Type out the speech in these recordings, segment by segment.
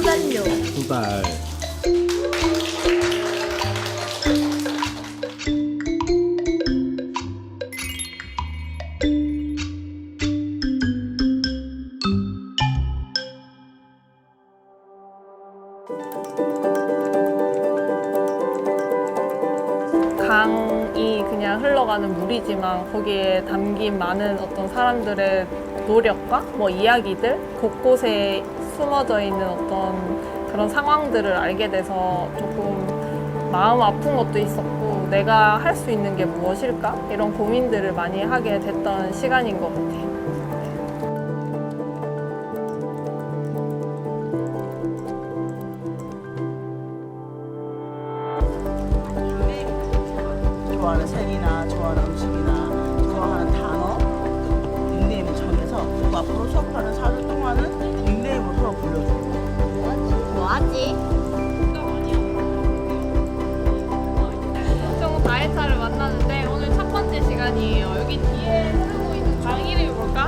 후발요. 후발. 강이 그냥 흘러가는 물이지만 거기에 담긴 많은 어떤 사람들의 노력과 뭐 이야기들 곳곳에 숨어져 있는 어떤 그런 상황들을 알게 돼서 조금 마음 아픈 것도 있었고 내가 할 수 있는 게 무엇일까 이런 고민들을 많이 하게 됐던 시간인 것 같아요. 색이나 좋아하는 음식이나 좋아하는 단어 닉네임을 정해서 그리고 앞으로 수업하는 4주 여기 뒤에 쓰고 있는 강 이름이 뭘까?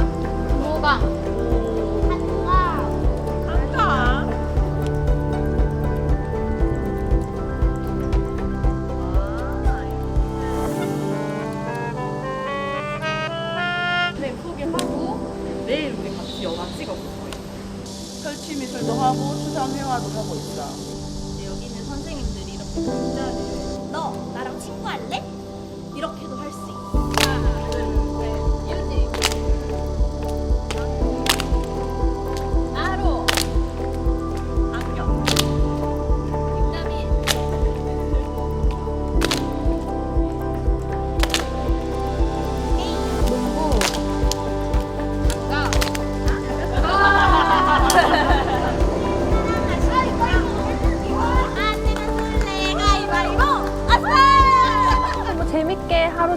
한가 한강. 네, 소개하고 내일 우리 같이 영화 찍어볼 거예요. 설치 미술도 하고 수상 회화도 하고 있어. 여기 있는 선생님들이 이렇게 문자를 너 나랑 친구할래?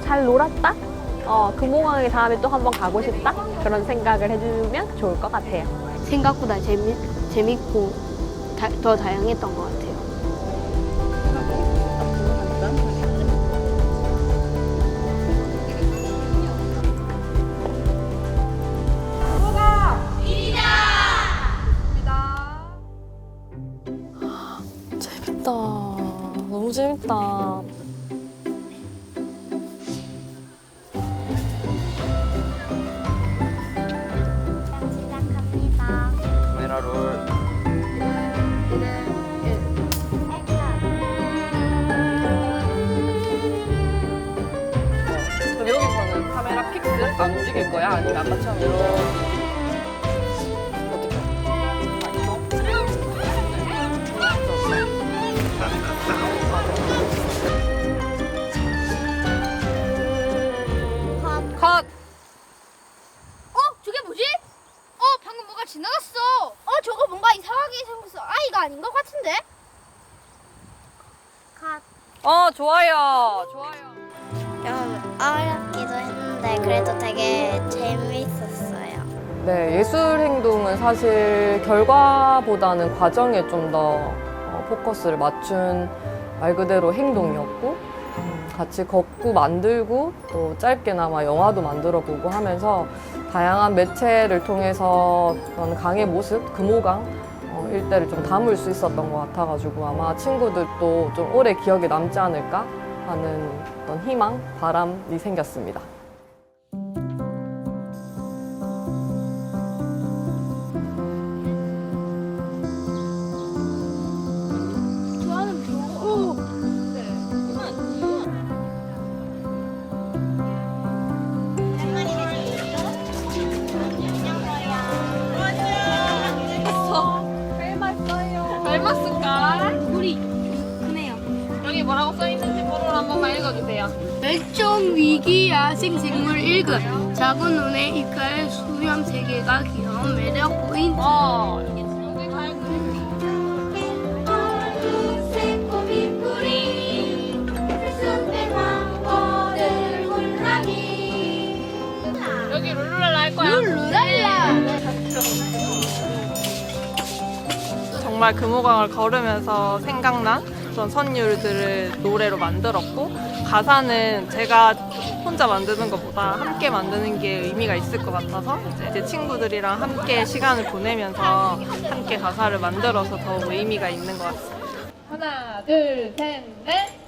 잘 놀았다? 어, 금호강에 다음에 또 한번 가고 싶다? 그런 생각을 해주면 좋을 것 같아요. 생각보다 재미, 재밌고 다- 더 다양했던 것 같아요. 재밌다. 너무 재밌다. 아니면 아까처럼 이렇게? 어떻게? 컷! 어? 저게 뭐지? 어? 방금 뭐가 지나갔어. 어? 저거 뭔가 이상하게 생겼어. 아 이거 아닌 것 같은데? 컷. 어, 좋아요. 좋아요. 그래도 되게 재밌었어요. 네, 예술 행동은 사실 결과보다는 과정에 좀 더 포커스를 맞춘 말 그대로 행동이었고 음, 같이 걷고 만들고 또 짧게나마 영화도 만들어 보고 하면서 다양한 매체를 통해서 그런 강의 모습, 금호강 어, 일대를 좀 담을 수 있었던 것 같아가지고 아마 친구들도 좀 오래 기억에 남지 않을까 하는 어떤 희망, 바람이 생겼습니다. 닮았을까? 우리 그네요. 여기 뭐라고 써 있는지 포로로 한 번만 읽어주세요. 멸종 위기 야생 생물 1급. 작은 눈에 이깔 수염 세계가 귀여운 매력 포인트. 여기 잘 광고를 골라기 여기 룰루랄라 할 거야? 룰루랄라 정말 금호강을 걸으면서 생각난 그런 선율들을 노래로 만들었고 가사는 제가 혼자 만드는 것보다 함께 만드는 게 의미가 있을 것 같아서 이제 제 친구들이랑 함께 시간을 보내면서 함께 가사를 만들어서 더욱 의미가 있는 것 같습니다. 하나, 둘, 셋, 넷.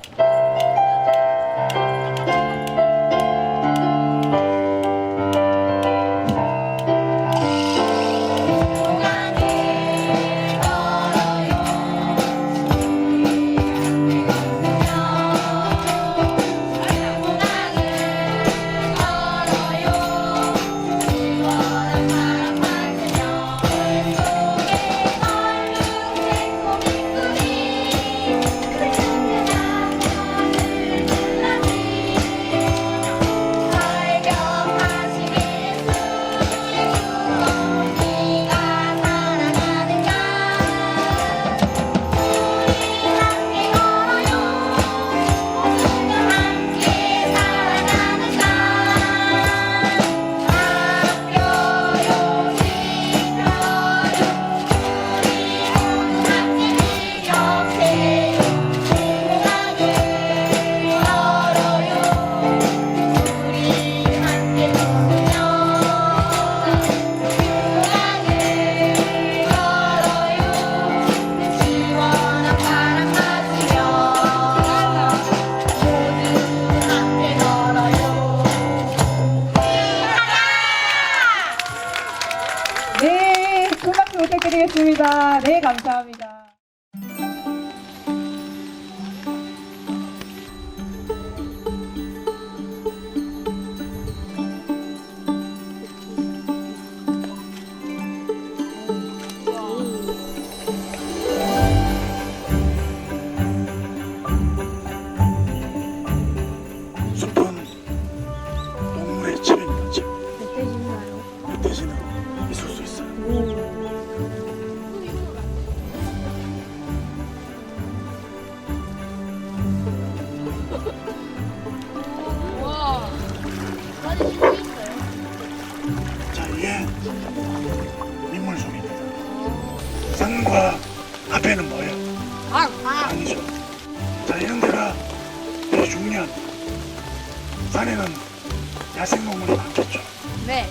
야생동물이 많겠죠. 네.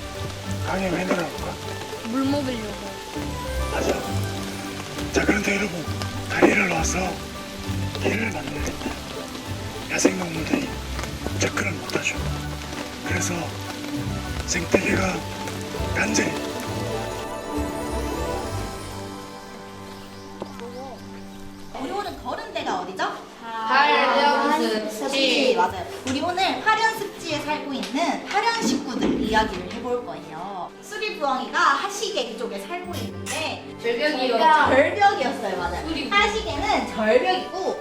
강에 왜 내려올까? 물 먹으려고. 맞아. 자, 그런데 여러분, 다리를 놔서 길을 만들 때 야생동물들이 접근을 못하죠. 그래서 생태계가 간절히 우리 오늘 걸은 데가 어디죠? 하련 습지 맞아요. 우리 오늘 하련 습 지에 살고 있는 하련 식구들 이야기를 해볼 거예요. 수리부엉이가 하시계 쪽에 살고 있는데 절벽이요. 절벽이었어요, 맞아요. 하시계는 절벽이고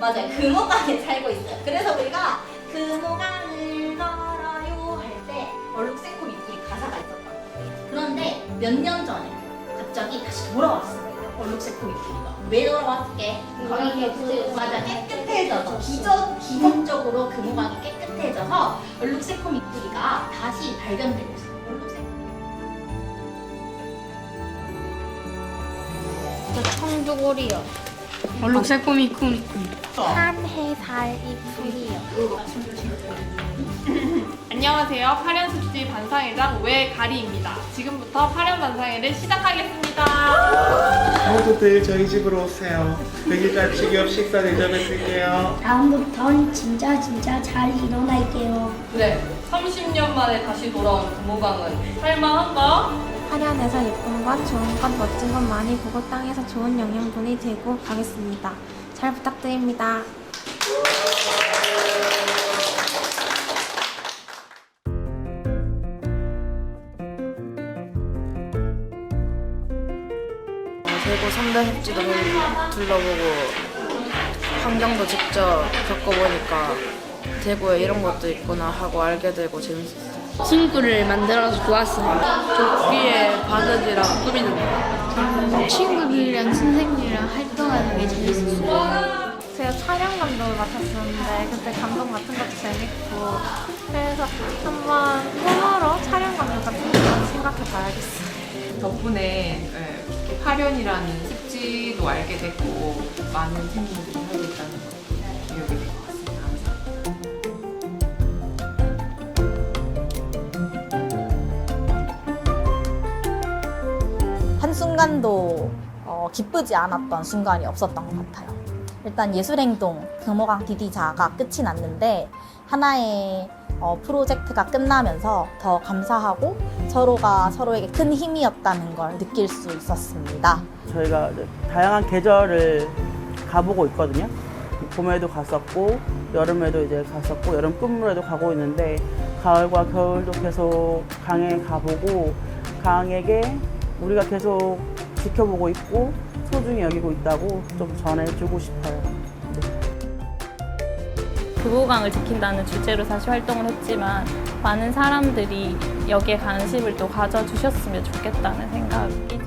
맞아요. 금호강에 살고 있어요. 그래서 우리가 금호강을 걸어요 할 때 얼룩새코 밑에 가사가 있었던 거예요. 그런데 몇 년 전에 갑자기 다시 돌아왔어요. 얼룩새코 밑이가 왜 돌아왔게? 거기 깨끗 맞아 깨끗해져서 기적 기적적으로 금호강이 깨끗 해져서 얼룩새코 밑구리가 다시 발견되고 있어요. 얼룩새코 청두골이요. 얼룩 새콤이 꾸미꾸. 한해살 잎풀이요. 안녕하세요. 파련습지 반상회장 외가리입니다. 지금부터 파련 반상회를 시작하겠습니다. 모두들 저희 집으로 오세요. 100일간 식욕 식사 대접해드릴게요. 다음부턴 진짜 진짜 잘 일어날게요. 그래, 30년 만에 다시 돌아온 금호강은 살만한가? 하련에서 예쁨과 좋은 것, 멋진 것 많이 보고 땅에서 좋은 영양분이 되고 가겠습니다. 잘 부탁드립니다. 대구 삼대 습지도 둘러보고 환경도 직접 겪어보니까 대구에 이런 것도 있구나 하고 알게 되고 재밌었어요. 친구를 만들어서 좋았어요. 조끼에 바느지랑 꾸미는 거. 친구들이랑 선생님이랑 활동하는 게 재밌었어요. 제가 촬영 감독을 맡았었는데 그때 감독 맡은 것도 재밌고 그래서 한번 꿈으로 촬영 감독 같은 거 생각해 봐야겠어요. 덕분에 예, 파련이라는 습지도 알게 됐고 많은 생물들이 살고 있다는 걸 배우게 된것 순간도 어, 기쁘지 않았던 순간이 없었던 것 같아요. 일단 예술행동 금호강 디디자가 끝이 났는데 하나의 어, 프로젝트가 끝나면서 더 감사하고 서로가 서로에게 큰 힘이었다는 걸 느낄 수 있었습니다. 저희가 다양한 계절을 가보고 있거든요. 봄에도 갔었고 여름에도 이제 갔었고 여름 끝물에도 가고 있는데 가을과 겨울도 계속 강에 가보고 강에게 우리가 계속 지켜보고 있고 소중히 여기고 있다고 좀 전해주고 싶어요. 금호강을 지킨다는 주제로 사실 활동을 했지만 많은 사람들이 여기에 관심을 또 가져주셨으면 좋겠다는 생각이